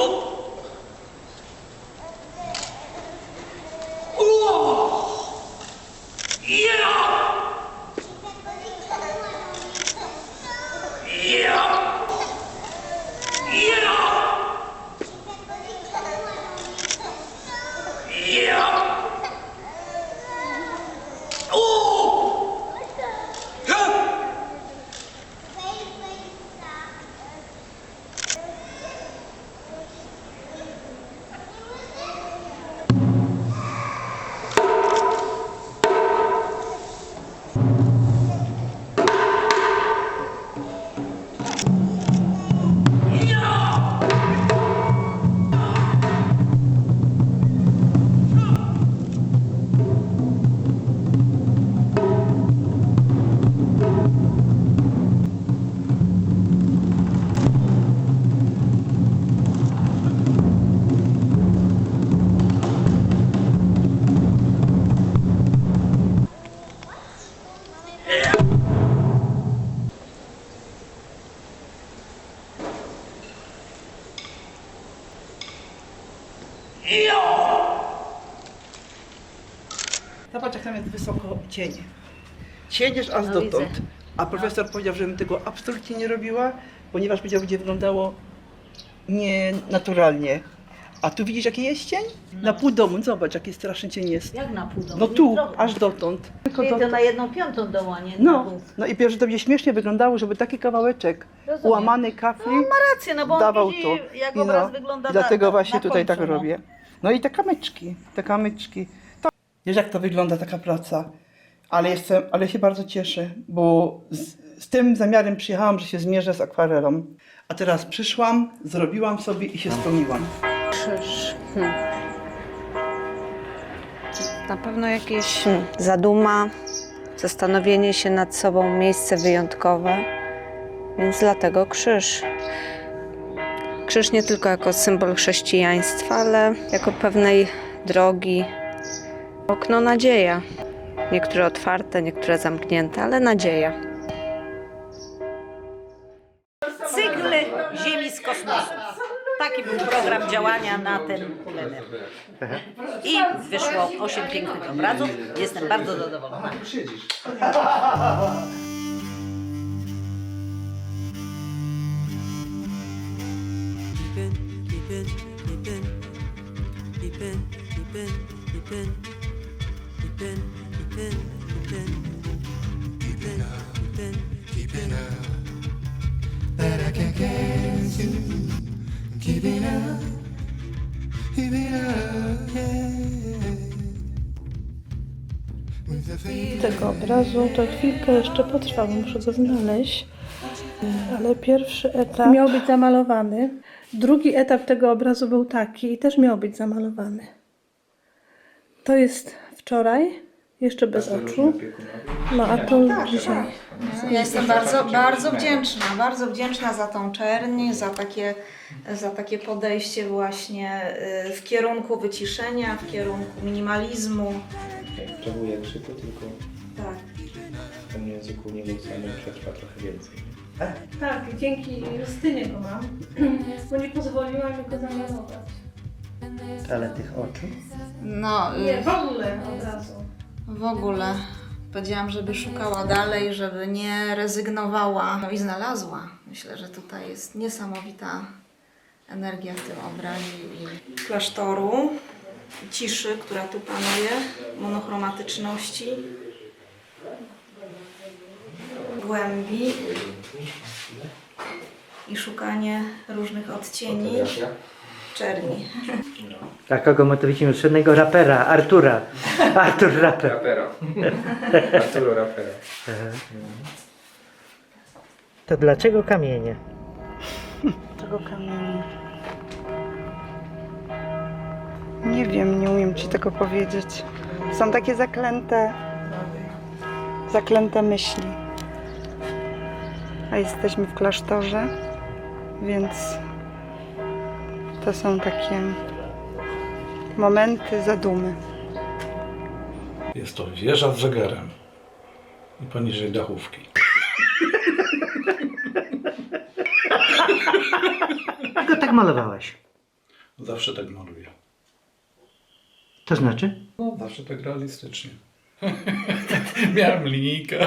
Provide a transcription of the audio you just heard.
것 Zobacz, jak tam jest wysoko cień. Siedzisz aż No, dotąd. widzę. A profesor powiedział, żebym tego absolutnie nie robiła, ponieważ będzie będzie wyglądało nienaturalnie. A tu widzisz, jaki jest cień? Na pół domu, zobacz, jaki straszny cień jest. Jak na pół domu? No tu, aż dotąd. Tylko Ty to dotąd. na jedną piątą doła, nie na No, pół. no i pierwsze to będzie śmiesznie wyglądało, żeby taki kawałeczek Rozumiem. ułamany kafli No ma rację, no bo on dawał widzi, to. jak I no, obraz wygląda i dlatego na, właśnie na tutaj końcu, tak no. robię. No i te kamyczki, te kamyczki. To, wiesz jak to wygląda taka praca, ale jestem, ale się bardzo cieszę, bo z, z tym zamiarem przyjechałam, że się zmierzę z akwarelą. A teraz przyszłam, zrobiłam sobie i się spełniłam. Krzyż. Hmm. Na pewno jakieś hmm, zaduma, zastanowienie się nad sobą, miejsce wyjątkowe, więc dlatego krzyż. Krzyż nie tylko jako symbol chrześcijaństwa, ale jako pewnej drogi, okno nadzieja. Niektóre otwarte, niektóre zamknięte, ale nadzieja. Cykl Ziemi z kosmosu. Taki był program działania na ten plener. I wyszło 8 pięknych obrazów. Jestem bardzo zadowolona. tego obrazu to chwilkę jeszcze potrwa, muszę go znaleźć. Ale pierwszy etap miał być zamalowany. Drugi etap tego obrazu był taki i też miał być zamalowany. To jest wczoraj, jeszcze bez oczu. No a to dzisiaj. Ja jestem bardzo, bardzo wdzięczna, bardzo wdzięczna za tą czerń, za takie, za takie podejście właśnie y, w kierunku wyciszenia, w kierunku minimalizmu. Potrzebuję krzyku, tylko Tak. w tym języku niegłosanym przetrwa trochę więcej. Tak, dzięki Justynie go mam, bo nie pozwoliła mi go zamalować. Ale tych oczu? No, y, Nie, w ogóle obrazu. w ogóle. Powiedziałam, żeby szukała dalej, żeby nie rezygnowała. No i znalazła. Myślę, że tutaj jest niesamowita energia w tym obrazie i klasztoru, ciszy, która tu panuje, monochromatyczności, głębi i szukanie różnych odcieni czerni. Dla kogo my to widzimy? Słynnego rapera, Artura. Artur raper. Rapero. Arturo Rapero. To dlaczego kamienie? Tego kamienia. Nie wiem, nie umiem ci tego powiedzieć. Są takie zaklęte, zaklęte myśli. A jesteśmy w klasztorze, więc to są takie momenty zadumy. Jest to wieża z zegarem i poniżej dachówki. A go tak malowałeś. Zawsze tak maluję. To znaczy? No, zawsze tak realistycznie. Miałem linijkę.